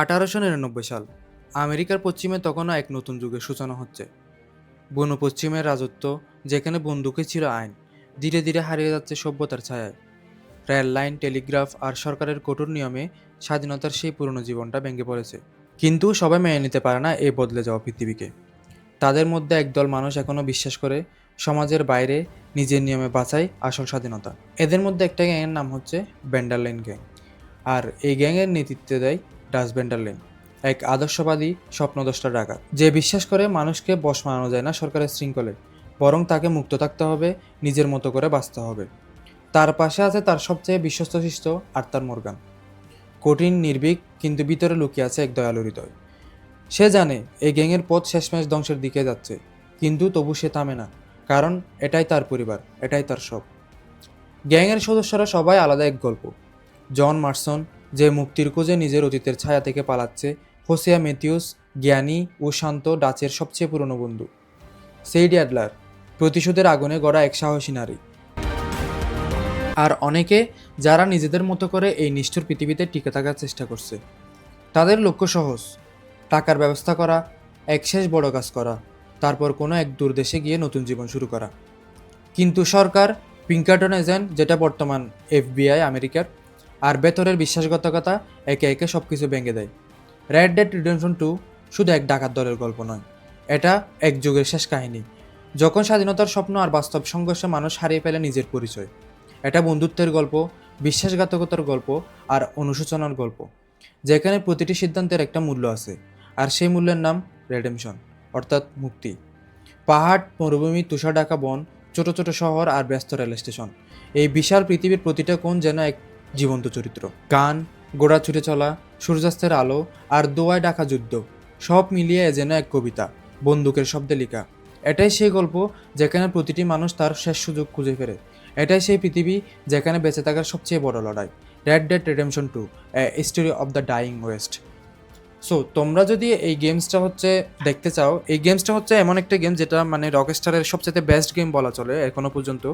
আঠারোশো নিরানব্বই সাল, আমেরিকার পশ্চিমে তখনও এক নতুন যুগের সূচনা হচ্ছে। বন পশ্চিমের রাজত্ব, যেখানে বন্দুকে ছিল আইন, ধীরে ধীরে হারিয়ে যাচ্ছে সভ্যতার ছায়ায়। রেল লাইন, টেলিগ্রাফ আর সরকারের কঠোর নিয়মে স্বাধীনতার সেই পুরনো জীবনটা ভেঙে পড়েছে। কিন্তু সবাই মেনে নিতে পারে না এই বদলে যাওয়া পৃথিবীকে। তাদের মধ্যে একদল মানুষ এখনও বিশ্বাস করে, সমাজের বাইরে নিজের নিয়মে বাঁচায় আসল স্বাধীনতা। এদের মধ্যে একটা গ্যাংয়ের নাম হচ্ছে ব্যান্ডারলাইন গ্যাং। আর এই গ্যাংয়ের নেতৃত্বে দেয় ডাস ব্যান্ডারলাইন এক আদর্শবাদী স্বপ্নদষ্টা ডাকাত যে বিশ্বাস করে মানুষকে বশ মানানো যায় না সরকারের শৃঙ্খলে, বরং তাকে মুক্ত থাকতে হবে, নিজের মতো করে বাঁচতে হবে। তার পাশে আছে তার সবচেয়ে বিশ্বস্ত শিষ্ট আর্তার মর্গান। কঠিন, নির্ভীক, কিন্তু ভিতরে লুকিয়ে আছে এক দয়ালু হৃদয়। সে জানে, এই গ্যাংয়ের পথ শেষমেশ ধ্বংসের দিকে যাচ্ছে। কিন্তু তবু সে থামে না, কারণ এটাই তার পরিবার, এটাই তার সব। গ্যাংয়ের সদস্যরা সবাই আলাদা এক গল্প। জন মার্সন যে মুক্তির খোঁজে নিজের অতীতের ছায়া থেকে পালাচ্ছে হোসিয়া মেথিউস, জ্ঞানী ও শান্ত ডাচের সবচেয়ে পুরনো বন্ধু। সেইডি অ্যাডলার প্রতিশোধের আগুনে গড়া এক সাহসী নারী। আর অনেকে যারা নিজেদের মতো করে এই নিষ্ঠুর পৃথিবীতে টিকে থাকার চেষ্টা করছে। তাদের লক্ষ্য সহজ, টাকার ব্যবস্থা করা, এক শেষ বড় কাজ করা, তারপর কোনো এক দূর দেশে গিয়ে নতুন জীবন শুরু করা। কিন্তু সরকার পিঙ্কাটন এজেন্ট, যেটা বর্তমান এফবিআই, আমেরিকার আর বেতরের বিশ্বাসঘাতকতা একে একে সব কিছু ভেঙে দেয়। রেড ডেড রিডেমশন টু শুধু এক ডাকাত দলের গল্প নয়, এটা এক যুগের শেষ কাহিনী, যখন স্বাধীনতার স্বপ্ন আর বাস্তব সংঘর্ষে মানুষ হারিয়ে ফেলে নিজের পরিচয়। এটা বন্ধুত্বের গল্প, বিশ্বাসঘাতকতার গল্প আর অনুশোচনার গল্প, যেখানে প্রতিটি সিদ্ধান্তের একটা মূল্য আছে, আর সেই মূল্যের নাম রেডেমশন অর্থাৎ মুক্তি। পাহাড়, মরুভূমি তুষার ঢাকা বন, ছোট ছোট শহর আর ব্যস্ত রেল স্টেশন এই বিশাল পৃথিবীর প্রতিটা কোণ যেন এক জীবন্ত চরিত্র। গান, গোড়া ছুটে চলা, সূর্যাস্তের আলো আর দোয়ায় ডাকা যুদ্ধ, সব মিলিয়ে যেন এক কবিতা, বন্দুকের শব্দে লেখা। এটাই সেই গল্প যেখানে প্রতিটি মানুষ তার শেষ সুযোগ খুঁজে ফেরে। এটাই সেই পৃথিবী যেখানে বেঁচে থাকার সবচেয়ে বড় লড়াই। Red dead redemption two a story of the dying west so তোমরা যদি এই গেমসটা হচ্ছে দেখতে চাও, এই গেমসটা হচ্ছে এমন একটা গেম যেটা মানে রকস্টারের সবচেয়ে বেস্ট গেম বলা চলে এখনও পর্যন্ত।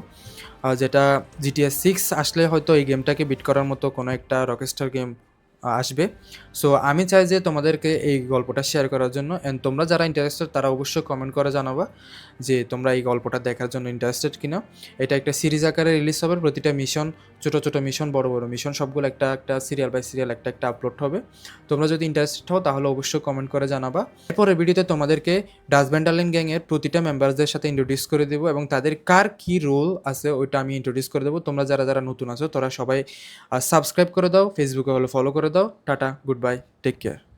যেটা জিটিএস সিক্স আসলে হয়তো এই গেমটাকে বিট করার মতো কোনো একটা রকস্টার গেম আসবে। সো আমি চাই যে তোমাদেরকে এই গল্পটা শেয়ার করার জন্য। অ্যান্ড তোমরা যারা ইন্টারেস্টেড তারা অবশ্যই কমেন্ট করে জানাবা যে তোমরা এই গল্পটা দেখার জন্য ইন্টারেস্টেড কিনা। এটা একটা সিরিজ আকারে রিলিজ হবে। প্রতিটা মিশন ছোটো ছোটো মিশন বড় বড় মিশন সবগুলো একটা একটা সিরিয়াল বাই সিরিয়াল একটা একটা আপলোড হবে। তোমরা যদি ইন্টারেস্টেড হও, তাহলে অবশ্যই কমেন্ট করে জানাবা। এরপরের ভিডিওতে তোমাদেরকে ডাসব্যান্ডালিন গ্যাংয়ের প্রতিটা মেম্বারসদের সাথে ইন্ট্রোডিউস করে দেবো এবং তাদের কার কি রোল আছে, ওইটা আমি ইন্ট্রোডিউস করে দেবো। তোমরা যারা যারা নতুন আছো, তোরা সবাই সাবস্ক্রাইব করে দাও। ফেসবুকে হলে ফলো করে দাও tata good bye take care